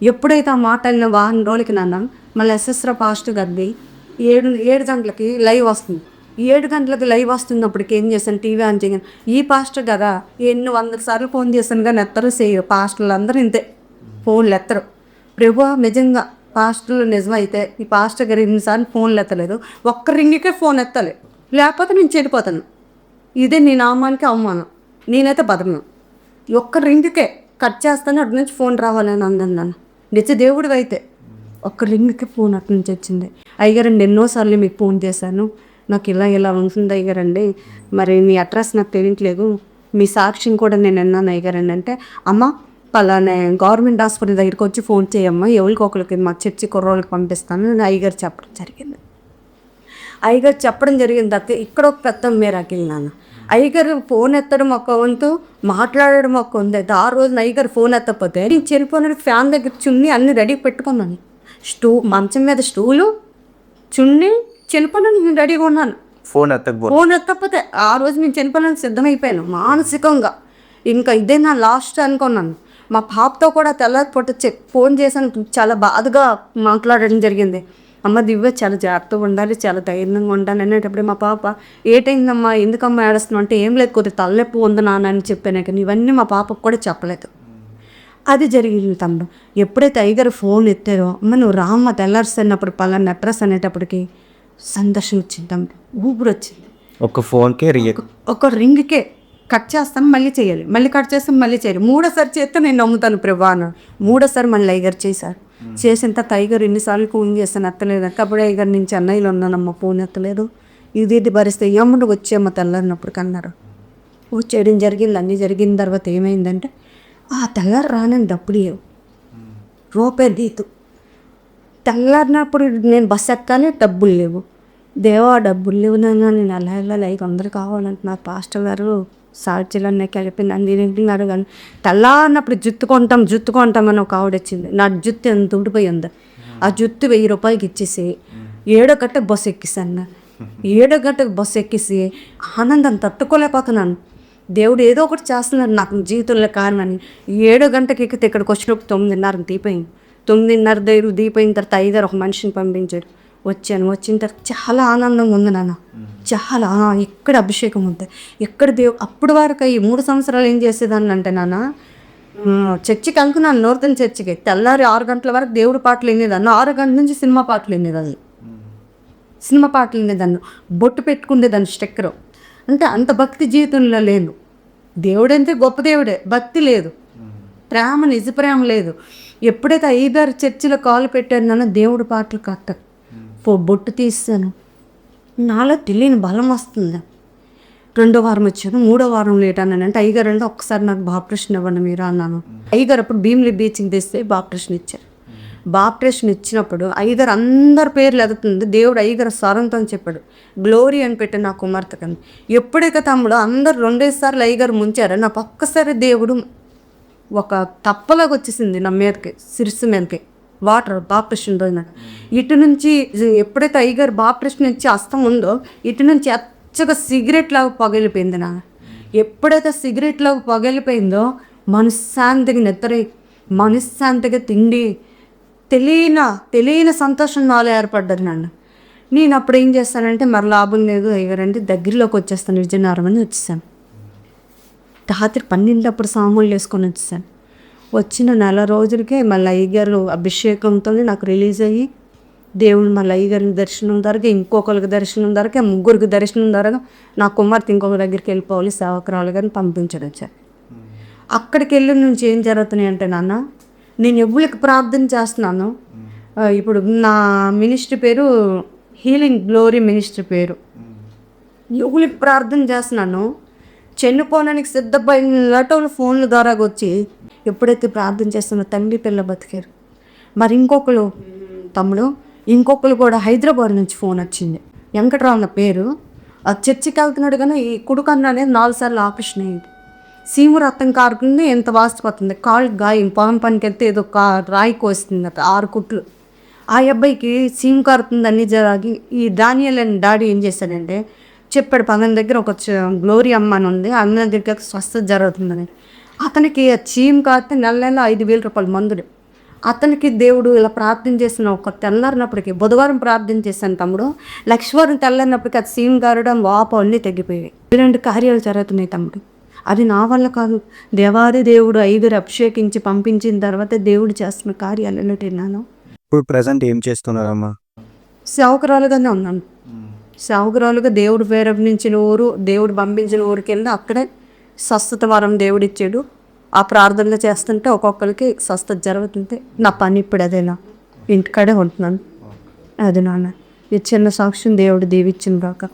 ఎప్పుడైతే ఆ మాట వెళ్ళిన వారం రోజులకి నాన్న మళ్ళీ ఎస్ఎస్రా పాస్ట్ గద్ది ఏడు ఏడు గంటలకి లైవ్ వస్తుంది. ఏడు గంటలకి లైవ్ వస్తున్నప్పటికి ఏం చేశాను? టీవీ ఆన్ చేయను ఈ పాస్టర్ కదా ఎన్ని వందల సార్లు ఫోన్ చేశాను కానీ ఎత్తరు చేయరు పాస్టర్లు అందరూ ఇంతే. ఫోన్లు ఎత్తరు. ప్రభు నిజంగా పాస్టర్లు నిజమైతే ఈ పాస్టర్ గారు ఎన్నిసార్లు ఫోన్లు ఎత్తలేదు. ఒక్క రింగికే ఫోన్ ఎత్తలే. లేకపోతే నేను చెడిపోతాను. ఇదే నీ నామానికి అవమానం. నేనైతే బతకను. ఒక్క రింగ్కే కట్ చేస్తాను అటు నుంచి ఫోన్ రావాలని అందని నన్ను నిత్య దేవుడు అయితే. ఒక్క రింగ్కి ఫోన్ అటు నుంచి వచ్చింది. అయ్యారండి ఎన్నోసార్లు మీకు ఫోన్ చేశాను. నాకు ఇలా ఇలా ఉంటుంది అయ్యారండి మరి మీ అడ్రస్ నాకు తెలియట్లేదు. మీ సాక్ష్యం కూడా నేను విన్నాను అయ్యారండి అంటే అమ్మ పలానా గవర్నమెంట్ హాస్పిటల్ దగ్గరికి వచ్చి ఫోన్ చేయమ్మా. ఎవరికి ఒకరికి మా చర్చి కుర్రోళ్ళకి పంపిస్తాను. నేను అయ్యగారు చెప్పడం జరిగింది. అయ్యగారు చెప్పడం జరిగింది తప్ప ఇక్కడ ఒక పెద్ద మేరాకిల్ నాన్న. అయ్యగారు ఫోన్ ఎత్తడం ఒక వంతు మాట్లాడడం ఒక వంతు. అయితే ఆ రోజు అయ్యగారు ఫోన్ ఎత్తకపోతే నేను చెరిపోయిన ఫ్యాన్ దగ్గర చున్ని అన్ని రెడీ పెట్టుకున్నాను. స్టూ మంచం మీద స్టూలు చున్ని చెనిపోయిన నేను రెడీగా ఉన్నాను. ఫోన్ ఎత్తకపోతే? ఫోన్ ఎత్తకపోతే ఆ రోజు నేను చనిపోవడానికి సిద్ధమైపోయాను మానసికంగా. ఇంకా ఇదే నా లాస్ట్ అనుకున్నాను. మా పాపతో కూడా తెల్లారి పూట చెక్ ఫోన్ చేశాను చాలా బాధగా మాట్లాడడం జరిగింది. అమ్మ దివ్య చాలా జాగ్రత్తగా ఉండాలి చాలా ధైర్యంగా ఉండాలి అనేటప్పుడు మా పాప ఏటైందమ్మా ఎందుకమ్మా ఏడుస్తున్నావు? అంటే ఏం లేదు కొద్దిగా తలనొప్పి ఉంది నాన్న అని చెప్పాను. కానీ ఇవన్నీ మా పాపకు కూడా చెప్పలేదు. అది జరిగింది తమ్ముడు. ఎప్పుడైతే అయ్యగారు ఫోన్ ఎత్తారో అమ్మ నువ్వు రామ్మ తెల్లారుస్తున్నప్పుడు పలానా అడ్రస్ అనేటప్పటికి సందర్శన వచ్చింది తమ్ముడు ఊపిరి వచ్చింది. ఒక ఫోన్కే రియ ఒక రింగ్కే కట్ చేస్తాం మళ్ళీ చేయాలి. మళ్ళీ కట్ చేస్తాం మళ్ళీ చేయాలి. మూడోసారి చేస్తే నేను నమ్ముతాను ప్రభా అన్నాడు. మూడోసారి మళ్ళీ అయ్యగారు చేశారు. చేసిన తర్వాత అయ్యగారు ఎన్నిసార్లు ఫోన్ చేస్తాను ఎత్తలేదు అప్పుడు అయ్యగారు నేను చెన్నైలో ఉన్నానమ్మ ఫోన్ ఎత్తలేదు. ఇది ఇది భరిస్తే ఏమన్నా వచ్చేమ్మ తెల్లారినప్పుడు కన్నారు. వచ్చేయడం జరిగింది. అన్నీ జరిగిన తర్వాత ఏమైందంటే ఆ తెల్లారు రానని డబ్బులు లేవు. రూపాయి దీతు తెల్లారినప్పుడు నేను బస్సు ఎక్కాలి డబ్బులు లేవు. దేవా డబ్బులు లేవు నాన్న. నేను అలా వెళ్ళాలి ఐదు వందలు కావాలంటున్నారు. పాస్టర్ గారు సార్జీలన్నీ కలిపి నన్ను తింటున్నారు కానీ తెల్లారినప్పుడు జుత్తు కొంటాం జుత్తు అని ఒక ఆవిడ వచ్చింది. నా జుత్తు ఎంత ఉండిపోయి ఉంది ఆ జుత్తు వెయ్యి రూపాయలకి ఇచ్చేసి ఏడో గంటకు బస్సు ఎక్కిస్తాను ఏడో గంటకు బస్సు ఎక్కేసి ఆనందం తట్టుకోలేకపోతున్నాను. దేవుడు ఏదో ఒకటి చేస్తున్నారు నాకు జీవితంలో కారణమని. ఏడో గంటకి ఎక్కితే ఇక్కడికి వచ్చినప్పుడు తొమ్మిదిన్నర దీపం. తొమ్మిదిన్నర దగ్గర దీపోయిన తర్వాత ఐదారు ఒక మనిషిని పంపించాడు. వచ్చాను. వచ్చిన తర్వాత చాలా ఆనందంగా ఉంది నాన్న. చాలా ఎక్కడ ఇక్కడ అభిషేకం ఉంది? ఎక్కడ దేవు అప్పటి వరకు ఈ మూడు సంవత్సరాలు ఏం చేసేదాన్ని అంటే నాన్న చర్చికి అనుకున్నాను నూర్తన్ చర్చికి తెల్లారి ఆరు గంటల వరకు దేవుడు పాటలు వినేదాన్ని. ఆరు గంటల నుంచి సినిమా పాటలు వినేదాన్ని. సినిమా పాటలు వినేదాన్ని. బొట్టు పెట్టుకునేదాన్ని స్టెక్కర్. అంటే అంత భక్తి జీవితంలో లేను. దేవుడంటే గొప్ప దేవుడే. భక్తి లేదు. ప్రేమ నిజ ప్రేమ లేదు. ఎప్పుడైతే ఐదారు చర్చిలో కాలు పెట్టాను నాన్న దేవుడు పాటలు కట్ట బొట్టు తీసాను నాలో తెలియని బలం వస్తుంది. రెండో వారం వచ్చాను మూడో వారం లేట్ అన్నాను. అంటే అయ్యగారు అంటే ఒకసారి నాకు బాప్టిషన్ ఇవ్వండి మీరు అన్నాను. అయ్యగారు అప్పుడు భీమిలి బీచ్కి తెస్తే బాప్టిషన్ ఇచ్చారు. బాప్టిషన్ ఇచ్చినప్పుడు అయ్యగారు అందరి పేర్లు ఎదుగుతుంది. దేవుడు అయ్యగారు స్వరంతో చెప్పాడు. గ్లోరీ అని పెట్టి నా కుమార్తె కని ఎప్పుడైతే తమ్ముడు అందరు రెండేసార్లు అయ్యగారు ముంచారో నాకు ఒక్కసారి దేవుడు ఒక తప్పలాగా వచ్చేసింది నా మీదకి సిరిసి మీదకి. వాటర్ బాప్టిషన్ పోయిన ఇటు నుంచి ఎప్పుడైతే అయ్యగారు బాప్టిషన్ నుంచి అస్తం ఉందో ఇటు నుంచి ఎచ్చగా సిగరెట్ లాగా పగిలిపోయింది నా ఎప్పుడైతే సిగరెట్ లాగా పగిలిపోయిందో మనశ్శాంతిగా నిద్ర మనశ్శాంతిగా తిండి తెలియన తెలియని సంతోషం నాలో ఏర్పడ్డది నన్ను. నేను అప్పుడు ఏం చేస్తానంటే మరి లాభం లేదు అయ్యారంటే దగ్గరలోకి వచ్చేస్తాను విజయనగరం అని వచ్చేసాను. రాత్రి పన్నెండప్పుడు సాంగులు వేసుకొని వచ్చేసాను. వచ్చిన నెల రోజులకే మళ్ళీ అయ్యగారు అభిషేకంతో నాకు రిలీజ్ అయ్యి దేవుడు మళ్ళీ అయ్యగారిని దర్శనం ధరగా ఇంకొకరికి దర్శనం ధరగా ముగ్గురికి దర్శనం ధరగా నా కుమార్తె ఇంకొక దగ్గరికి వెళ్ళిపోవాలి సేవకురాలు గారిని పంపించడం వచ్చారు. అక్కడికి వెళ్ళి నుంచి ఏం జరుగుతున్నాయి అంటే నాన్న నేను ఎవరికి ప్రార్థన చేస్తున్నాను. ఇప్పుడు నా మినిస్ట్రీ పేరు హీలింగ్ గ్లోరీ మినిస్ట్రీ పేరు. ఎవరికి ప్రార్థన చేస్తున్నాను. చనిపోవడానికి సిద్ధపడిన లటోలు ఫోన్ల ద్వారా వచ్చి ఎప్పుడైతే ప్రార్థన చేస్తున్నా తండ్రి పిల్ల బతికారు. మరి ఇంకొకరు తమ్ముడు ఇంకొకరు కూడా హైదరాబాద్ నుంచి ఫోన్ వచ్చింది. వెంకట్రావు నా పేరు. ఆ చర్చికి వెళ్తున్నాడు కానీ ఈ కుడుకన్ను అనేది నాలుగు సార్లు ఆపరేషన్ అయ్యింది. సీము రక్తం కారుతుంది ఎంత వాస్తుపోతుంది కాళ్ళు గాయం పొలం పనికి వెళ్తే ఏదో కా రాయి కోస్తుంది ఆరు కుట్లు. ఆ అబ్బాయికి సీమ్ కారుతుందని జరాగి ఈ డానియల్ అని డాడీ ఏం చేశాడంటే చెప్పాడు. పదం దగ్గర ఒక గ్లోరీ అమ్మ అని ఉంది. అన్న దగ్గర స్వస్థత జరుగుతుందని. అతనికి ఆ చీమ్ కారితే నెల నెల ఐదు వేల రూపాయల మందుడు అతనికి దేవుడు ఇలా ప్రార్థన చేసిన ఒక తెల్లారినప్పటికీ బుధవారం ప్రార్థన చేశాను తమ్ముడు. లక్ష్మవారం తెల్లారినప్పటికీ అది సీమ్ కారడం వాపు అన్నీ తగ్గిపోయాయి ఇలాంటి కార్యాలు జరుగుతున్నాయి తమ్ముడు. అది నా వల్ల కాదు. దేవాది దేవుడు ఐదుగురు అభిషేకించి పంపించిన తర్వాత దేవుడు చేస్తున్న కార్యాలు విన్నాను ఇప్పుడు ప్రజెంట్ ఏం చేస్తున్నారమ్మా? సేవకురాలుగానే ఉన్నాను. సేవకురాలుగా దేవుడు ప్రేరేపించిన ఊరు దేవుడు పంపించిన ఊరికి వెళ్ళి అక్కడే స్వస్థత వరం దేవుడిచ్చాడు ఆ ప్రార్థనలు చేస్తుంటే ఒక్కొక్కరికి స్వస్థత జరుగుతుంటే నా పని ఇప్పుడు అదేనా ఇంటికాడే ఉంటున్నాను. అది నాన్న ఈ చిన్న సాక్ష్యం దేవుడు దీవిచ్చిన రాక